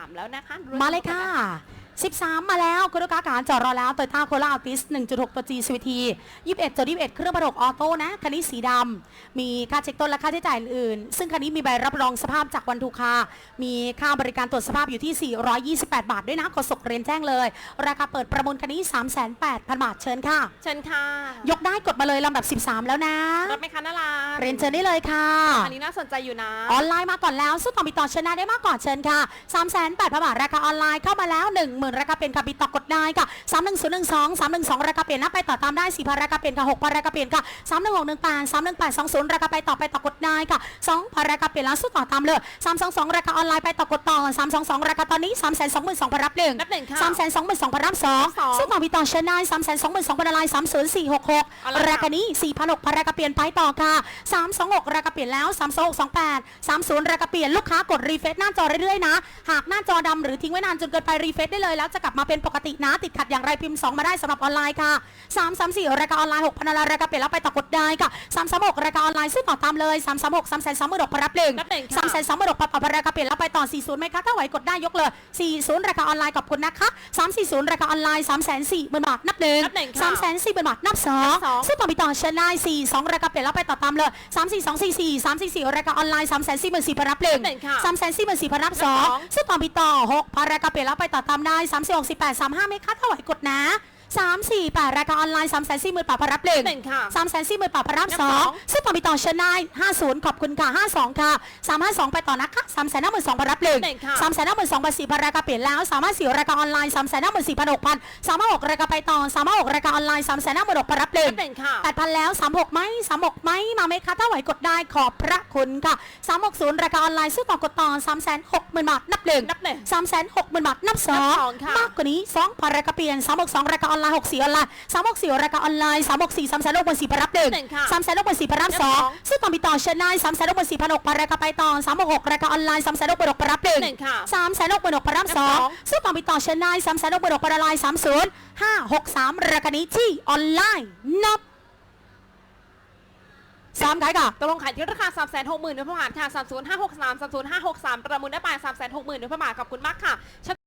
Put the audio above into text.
3 แล้วนะคะมาเลยค่ะ 13 มาแล้วคุณลูกค้าขาจอดรอแล้วโตโยต้าโคลาอัลติส1.6 ตัว G CVT 21จุด21 เครื่องประกออโต้นะ คันนี้สีดำ มีค่าเช็คต้นและค่าใช้จ่ายอื่นๆซึ่งคันนี้มีใบรับรองสภาพจากวันทูคา มีค่าบริการตรวจสภาพอยู่ที่ 428 บาทด้วยนะขอสกเรียนแจ้งเลย ราคาเปิดประมูลคันนี้308,000 บาทเชิญค่ะ เชิญค่ะ ยกได้กดมาเลยลำดับ 13 แล้วนะรถไหมคะนาราเรียนเชิญได้เลยค่ะอันนี้น่าสนใจอยู่นะ ออนไลน์มาก่อนแล้วสู้ต่อมีต่อชนะได้มากก่อนเชิญค่ะ3 8 0 0 0บาทราคาออนไลน์เข้ามาแล้ว10,000ราคาเป็นค่ะปีต่อกดได้ค่ะ31012 312ราคาเปลี่ยนนะไปต่อตามได้4พันราคาเปลี่ยนค่ะ6พันราคาเปลี่ยนค่ะ31618 31820ราคาไปต่อไปต่อกดได้ค่ะ2พันราคาเปลี่ยนแล้วสู้ต่อตามเลย322ราคาออนไลน์ไปต่อกดต่อ322ราคาตอนนี้322,200พันรับหนึ่งรับหนึ่งค่ะ322,200พันรับสองสองสู้ต่อมีต่อชนะ322,200พันออนไลน์30466เอาละค่ะราคานี้4,600พันราคาเปลี่ยนไปต่อค่ะ326ราคาเปลี่ยนแล้ว3628 30ราคาเปลี่ยนลูกค้ากดรีเฟซหน้าจอเรื่อยๆนะ หากหน้าจอดำหรือทิ้งไว้นานจนเกินไปรีเฟซได้เลยแล้วจะกลับมาเป็นปกตินะติดขัดอย่างไรพิมพ์ 2 มาได้สำหรับออนไลน์ค่ะ 334 ราคาออนไลน์6,000ออนไลน์ราคาเปลี่ยนแล้วไปต่อกดได้ค่ะ 336 ราคาออนไลน์ซื้อต่อตามเลย336 326พันรับหนึ่งรับหนึ่งค่ะสามแสนสองหมื่นหกพันพันราคาเปลี่ยนแล้วไปต่อ 40ไหมคะถ้าไหวกดได้ยกเลย 40 ราคาออนไลน์ขอบคุณนะคะ340 ราคาออนไลน์3 4 0 0 0 0บาทนับหนึ่งนับหนึ่งค่ะสามแสนสี่หมื่นบาทนับสองนับสองซึ่งต่อไปต่อชนะ42ราคาเปลี่ยนแล้วไปต่อตามเลย3 4 2 4 4 3 4 4ราคาออนไลน์3 4 4 4 0 0พันรับหนึ่งนับหนึ่งค่ะสามแสนสี่หมื่นสี่พันรับสองนับสองซึ่งต่อไปต่อ6พันราคาเปลี่ยนแล้วไปต่อตามได้3 4 6 8 3 5ไหมคะถ้าไหวกดนะ 3 4 8ราคาออนไลน์3 4 4 0 0 0บาทพันรับหนึ่งหนึ่งค่ะสามแสนสี่หมื่นบาทพรับนับสสอองงซึ่งต่อมีต่อชนะห้าศูนย์ขอบคุณค่ะห้าสองค่ะสามห้าสองไปต่อนะคะสามแสนห้าหมื่นสองพันรับหนึ่งหนึ่งค่ะสามแสนห้าหมื่นสองพันสี่พันราคาเปลี่ยนแล้วสามารถสี่ราคาออนไลน์สามแสนห้าหมื่นสี่พันหกพันสามารถหกราคาไปต่อสามารถหกราคาออนไลน์สามแสนห้าหมื่นหกพันรับหนึ่งรับหนึ่งค่ะแปดพันแล้วสามหกไหมสามหกไหมมาไหมคะถ้าไหวกดได้ขอบพระคุณค่ะสามหกศูนย์ราคาออนไลน์ซื้อต่อกดต่อสามแสนหกหมื่นบาทนับหนึ่งนับหนึ่งสามแสนหกหมื่นบาทนับสอนังบสองค่ะมากกว่านี้สองพันราคาเปลี่ยนสามหกสองราคาออนไลน์หกสี่ออนไลน์สามหกสี่ราคาออนไลน์สามหกสี่สามแสนหกหมื่นสี่พันรับหนึ่งหนึ่งค่ะสามแสนหกหมื่นสี่พันรับสองนับสองซึ่งต่อมีต่อเชนไนสามแสนหกหมื่นสี่พันหกพันราคาไปต่อสามหกหกราคาออนไลน์สามแสนหกหมื่นหกพันรับหนึ่งหนึ่งค่ะสามแสนหกหมื่นหกพันรับสองนับสองซึ่งต่อมีต่อเชนไนสามแสนหกหมื่นหกพันออนไลน์สามศูนย์ห้าหกสามราคานี้ที่ออนไลน์นับสามขายค่ะตกลงขายที่ราคา3 6 0 0 0 0 0บาทค่ะ30563 30563ประมูลได้ไป3 6 0 0 0 0 0บาทขอบคุณมากค่ะ